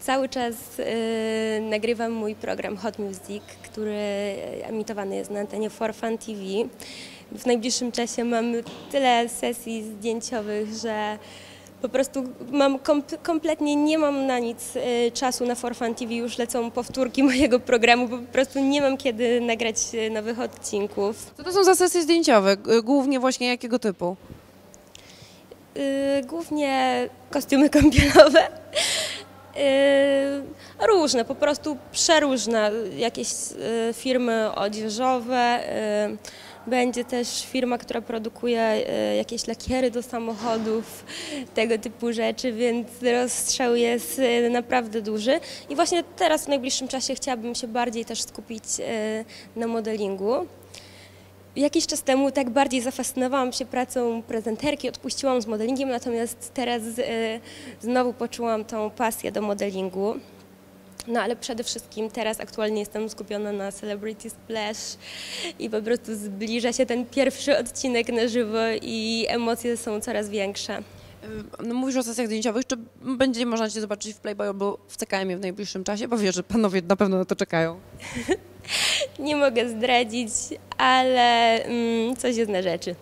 Cały czas y, nagrywam mój program Hot Music, który emitowany jest na antenie For Fun TV. W najbliższym czasie mam tyle sesji zdjęciowych, że po prostu mam kom kompletnie nie mam na nic y, czasu na For Fun TV, już lecą powtórki mojego programu, bo po prostu nie mam kiedy nagrać y, nowych odcinków. Co to są za sesje zdjęciowe? Głównie właśnie jakiego typu? Głównie kostiumy kąpielowe. Y, różne, po prostu przeróżne. Jakieś y, firmy odzieżowe. y, Będzie też firma, która produkuje jakieś lakiery do samochodów, tego typu rzeczy, więc rozstrzał jest naprawdę duży. I właśnie teraz w najbliższym czasie chciałabym się bardziej też skupić na modelingu. Jakiś czas temu tak bardziej zafascynowałam się pracą prezenterki, odpuściłam z modelingiem, natomiast teraz e, znowu poczułam tą pasję do modelingu. No ale przede wszystkim teraz aktualnie jestem skupiona na Celebrity Splash i po prostu zbliża się ten pierwszy odcinek na żywo i emocje są coraz większe. Y, No, mówisz o sesjach zdjęciowych, czy będzie można Cię zobaczyć w Playboy albo w CKM w najbliższym czasie? Bo wiesz, że panowie na pewno na to czekają. Nie mogę zdradzić, ale mm, coś jest na rzeczy.